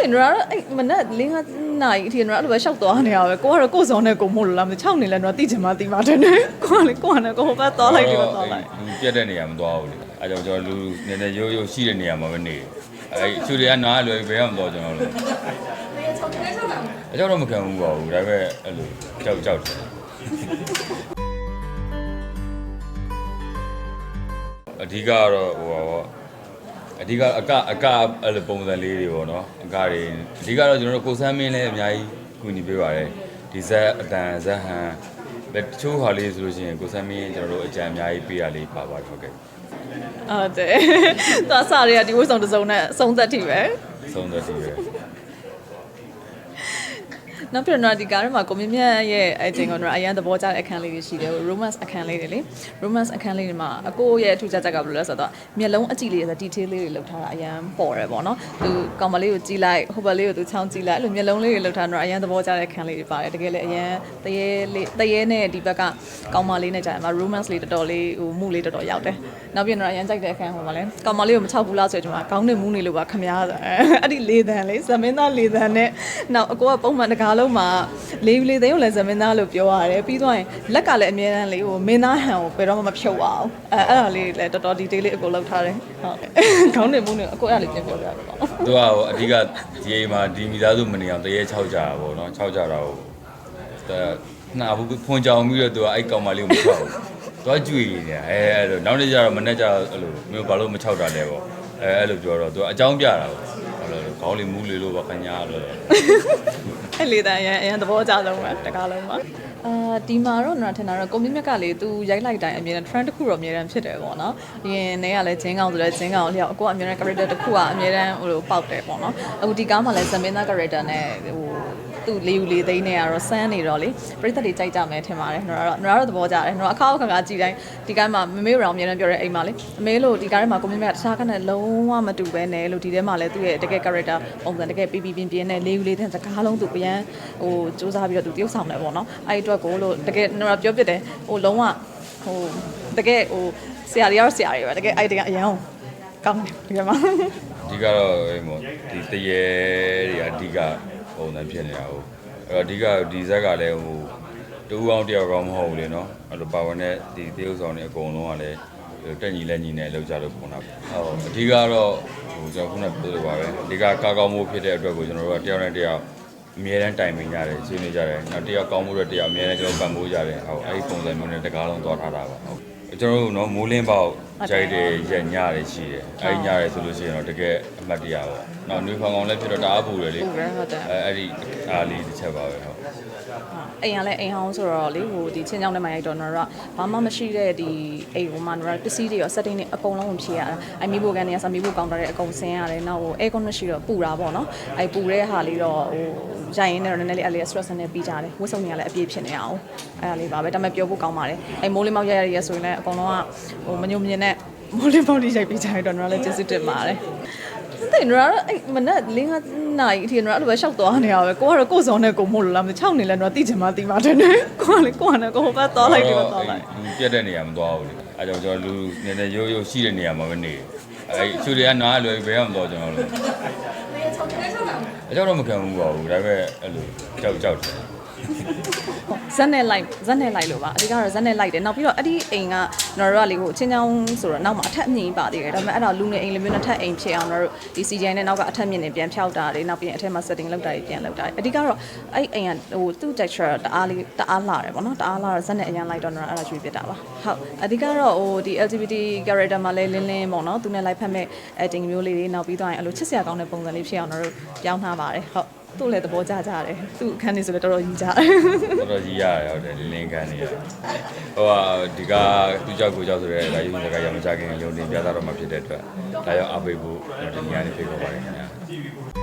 သိနရအဲ့မနက်၄၅နာရီအထိနရအဲ့လိုပဲရှောက်သွားနေရပဲကိုကတော့ကိုယ်စောင်းနဲ့ကိုမို့လို့လားမ6နေလဲနရတိချင်မှတိမှတယ်နဲ့ကိုကလေကိုကလည်းကိုဟိုဘက်သွားလိုက်တယ်သွားလိုက်လူပြတ်တဲ့နေရာမသွားဘူးလေအဲကြောင့်ကျွန်တော်လူနည်းနည်းရိုးရိုးရှိတဲ့နေရာမှာပဲနေအဲချူတွေကနားလွယ်ဘယ်မှမသွားကျွန်တော်လို့အကြောက်တော့မခံဘူးပါဘူးဒါပေမဲ့အဲ့လိုကြောက်ကြောက်တယ်အဓိကကတော့ဟိုပါပေါ့ အဓိကအကအကအဲ့လိုပုံစံလေးတွေပေါ့နော်အကတွေအဓိကတော့ကျွန်တော်တို့ကိုစမ်းမင်းလည်းအများကြီးကူညီပေးပါတယ်ဒီဇက်အတန်ဇက်ဟန်ဘယ်တချို့ဟာလေးဆိုလို့ရှိရင်ကိုစမ်းမင်းကျွန်တော်တို့အကြံအများကြီးပေးရလေးပါပါတယ်ဟုတ်ကဲ့ဟုတ်တယ်သွားစားတွေကဒီဝတ်ဆောင်တစ်စုံနဲ့အဆုံးသက်ထိပဲဆုံးသက်စီပဲ နောက်ပြတော့ဒီကားထဲမှာကိုမြင့်မြတ်ရဲ့အချင်းကတော့အရန်သဘောကျတဲ့အခန်းလေးတွေရှိတယ် romance အခန်းလေးတွေလေ romance အခန်းလေးတွေမှာအကိုရဲ့အထူးခြားချက်ကဘယ်လိုလဲဆိုတော့မျက်လုံးအကြည့်လေးဆို detail လေးတွေလောက်ထားတာအရန်ပေါ်တယ်ပေါ့နော်သူကောင်မလေးကိုကြည့်လိုက်ဟိုဘက်လေးကိုသူချောင်းကြည့်လိုက်အဲ့လိုမျက်လုံးလေးတွေလောက်ထားတော့အရန်သဘောကျတဲ့အခန်းလေးတွေပါတယ်တကယ်လည်းအရန်တရေလေးတရေနဲ့ဒီဘက်ကကောင်မလေးနဲ့ကြာမှာ romance လေးတော်တော်လေးဟိုမှုလေးတော်တော်ရောက်တယ်နောက်ပြတော့အရန်ကြိုက်တဲ့အခန်းဟိုမှာလဲကောင်မလေးကိုမချောက်ဘူးလားဆိုတော့ကျွန်တော်ကောင်းနေမှုနေလို့ပါခမားဆိုအဲ့ဒီလေးတန်လေးဇမင်းသားလေးတန်နဲ့နောက်အကိုကပုံမှန်တကားလုံးမှာလေးလေးသိန်းကိုလည်းဇမင်းသားလို့ပြောရတယ်ပြီးသွားရင်လက်ကလည်းအမြဲတမ်းလေးဟိုမင်းသားဟန်ကိုဘယ်တော့မှမဖြုတ်ပါဘူးအဲအဲ့ဒါလေးလည်းတော်တော် detail လေးအကိုလောက်ထားတယ်ဟုတ်ကောင်းနေမှုနေအကိုအဲ့ဒါလေးပြန်ပြောပြရတော့သူကဟိုအဓိကဒီအိမ်မှာဒီမိသားစုမနေအောင်တရေ6ကြတာပေါ့နော်6ကြတာကိုအဲနာဘူးဖွန်ကြောင်ပြီးတော့သူကအဲ့ကောင်မလေးကိုမချောက်ဘူးသွားကြွေနေအဲအဲ့လိုနောက်နေ့ကျတော့မနေ့ကျတော့အဲ့လိုမျိုးဘာလို့မချောက်တာလဲပေါ့အဲအဲ့လိုပြောတော့သူကအကြောင်းပြတာပေါ့အဲ့လိုခေါင်းလေးမူးလေးလို့ပါခင်ဗျာလို့ အဲ့လေးတန်အရန်အရန်သဘောကျဆုံးပဲတကားလုံးမှာအာဒီမှာတော့နော်ထင်တာတော့ကိုမြင့်မြတ်ကလေသူရိုက်လိုက်တိုင်းအမြဲတမ်း trend တစ်ခုတော့အမြဲတမ်းဖြစ်တယ်ပေါ့နော်။ဒီရင်နဲ့ကလည်းဂျင်းကောင်ဆိုလည်းဂျင်းကောင်လျောက်အကိုကအမြဲတမ်း character တစ်ခုကအမြဲတမ်းဟိုလိုပေါက်တယ်ပေါ့နော်။အခုဒီကားမှာလည်းဇမင်းသား character နဲ့ဟို သူလေးယူလေးသိန်းနဲ့ကတော့စမ်းနေတော့လေပရိသတ်တွေကြိုက်ကြမယ်ထင်ပါတယ်။နော်တော့နော်တော့သဘောကျတယ်။နော်အခါအခါကကြည်တိုင်းဒီကားမှာမမေရောင်အမြဲတမ်းပြောတဲ့အိမ်မှာလေအမေလို့ဒီကားထဲမှာကိုမြင့်မြတ်တခြားကနဲ့လုံးဝမတူပဲနဲ့လို့ဒီထဲမှာလည်းသူ့ရဲ့တကယ် character ပုံစံတကယ်ပြပြပြင်းပြင်းနဲ့လေးယူလေးတဲ့စကားလုံးသူပြန်ဟိုစူးစမ်းပြီးတော့သူတရုပ်ဆောင်တယ်ပေါ့နော်။အဲ့ဒီအတွက်ကိုလို့တကယ်နော်ပြောပြတယ်ဟိုလုံးဝဟိုတကယ်ဟိုဆရာတွေရောဆရာတွေပဲတကယ်အဲ့ဒီကအရန်ကောင်းတယ်ဒီကမှာအဓိကတော့အဲ့မို့ဒီတရေတွေအဓိက ပုံစံဖြစ်နေတာဟုတ်အဲ့တော့အဓိကဒီဇက်ကလည်းဟိုတူအောင်တယောက်ကောင်းမဟုတ်ဘူးလေနော်အဲ့လိုပါဝင်တဲ့ဒီသေုပ်ဆောင်တွေအကုန်လုံးကလည်းတက်ညီလက်ညီနဲ့လောက်ကြလို့ပုံတာဟုတ်အဓိကတော့ဟိုကျွန်တော်ခုနပြောလိုပါပဲအဓိကကာကောင်းမှုဖြစ်တဲ့အတွက်ကိုကျွန်တော်တို့ကတယောက်နဲ့တယောက်အမြဲတမ်းတိုင်ပင်ကြတယ်ဆွေးနွေးကြတယ်နောက်တယောက်ကောင်းမှုတွေတယောက်အမြဲတမ်းကျွန်တော်ပံ့ပိုးကြတယ်ဟုတ်အဲ့ဒီပုံစံမျိုးနဲ့တကားလုံးသွားထားတာပါဟုတ် ကျွန်တော်တို့နော်မိုးလင်းပေါက်ကြိုက်တယ်ရက်ညတယ်ရှိတယ်အဲ့ဒီညတယ်ဆိုလို့ရှိရင်တော့တကယ်အမှတ်တရပါနောက်နှွေးဖောင်ကောင်လည်းဖြစ်တော့တအားပူတယ်လေပူတယ်ဟုတ်တယ်အဲအဲ့ဒီအားလေးတစ်ချက်ပါပဲဟုတ် အိမ်ကလည်းအိမ်ဟောင်းဆိုတော့လေဟိုဒီချင်းချောင်းထဲမှာရိုက်တော့တော့ဘာမှမရှိတဲ့ဒီအိမ်ဟိုမှာတော့ပစ္စည်းတွေရော setting တွေအကုန်လုံးကိုဖြည့်ရတာအမီဘိုကန်တွေကဆမီဘိုကောင်တာတွေအကုန်ဆင်းရတယ်နောက်ဟို air con မရှိတော့ပူတာပေါ့နော်အဲပူတဲ့ဟာလေးတော့ဟိုရိုက်ရင်းနဲ့တော့နည်းနည်းလေးအလေး stress နဲ့ပြီးကြတယ်ဝတ်စုံတွေကလည်းအပြည့်ဖြစ်နေအောင်အဲဒါလေးပါပဲဒါပေမဲ့ပြောဖို့ကောင်းပါတယ်အဲမိုးလေးမောက်ရရရဆိုရင်လည်းအကုန်လုံးကဟိုမညုံမြင်နဲ့မိုးလေးမောက်လေးရိုက်ပြီးကြရတော့တော့လည်းကျေးဇူးတင်ပါတယ်တဲ့နော်အဲ့မနက်၄၅ နာရီအထိနော်အဲ့လိုပဲရှောက်သွားနေရပဲကိုကတော့ကိုယ်စောင်းနဲ့ကိုမို့လို့လားမ6နေလဲတော့တိချင်မှတိမှတယ်နဲ့ကိုကလေကိုကလည်းကိုဟိုဘက်သွားလိုက်တယ်သွားလိုက်လူပြတ်တဲ့နေရာမသွားဘူးလေအဲကြောင့်ကျွန်တော်လူနည်းနည်းရိုးရိုးရှိတဲ့နေရာမှာပဲနေအဲချူတွေကနားလွယ်ဘယ်မှမသွားကျွန်တော်လို့အကြောက်တော့မခံဘူးပါဘူးဒါပေမဲ့အဲ့လိုကြောက်ကြောက်တယ် ဇက်နဲ့လိုက်ဇက်နဲ့လိုက်လို့ပါအဓိကတော့ဇက်နဲ့လိုက်တယ်နောက်ပြီးတော့အဲ့ဒီအိမ်ကနော်တို့ကလေကိုချင်းချောင်းဆိုတော့နောက်မှာအထက်အမြင့်ပါသေးတယ်ဒါပေမဲ့အဲ့ဒါလူငယ်အိမ်လိုမျိုးနဲ့ထက်အိမ်ဖြစ်အောင်နော်တို့ဒီ CGI နဲ့နောက်ကအထက်မြင့်နေပြန်ဖြောက်တာတွေနောက်ပြီးရင်အထက်မှာ setting လုပ်တာတွေပြန်လုပ်တာတွေအဓိကတော့အဲ့အိမ်ကဟိုသူ့ texture တအားလေးတအားလာတယ်ပေါ့နော်တအားလာတော့ဇက်နဲ့အရင်လိုက်တော့နော်အဲ့ဒါရွေးပြတာပါဟုတ်အဓိကတော့ဟိုဒီ LGBT character မှာလဲလင်းလင်းပေါ့နော်သူနဲ့လိုက်ဖက်မဲ့ acting မျိုးလေးတွေနောက်ပြီးတော့ရင်အဲ့လိုချစ်စရာကောင်းတဲ့ပုံစံလေးဖြစ်အောင်နော်တို့ပြောင်းထားပါတယ်ဟုတ် သူ့လည်းသဘောကျကြတယ်သူ့အခန်းနေဆိုလည်းတော်တော်ကြီးကြတယ်တော်တော်ကြီးရတယ်ဟုတ်တယ်လင်းကန်နေရဟိုဟာဒီကသူကြောက်ကိုကြောက်ဆိုတဲ့ဒါယူစကားရမကြခင်ရုံတင်ပြတာတော့မှဖြစ်တဲ့အတွက်ဒါရောက်အားပေးဖို့ဒီညနေဖိတ်ခေါ်ပါတယ်ခင်ဗျာ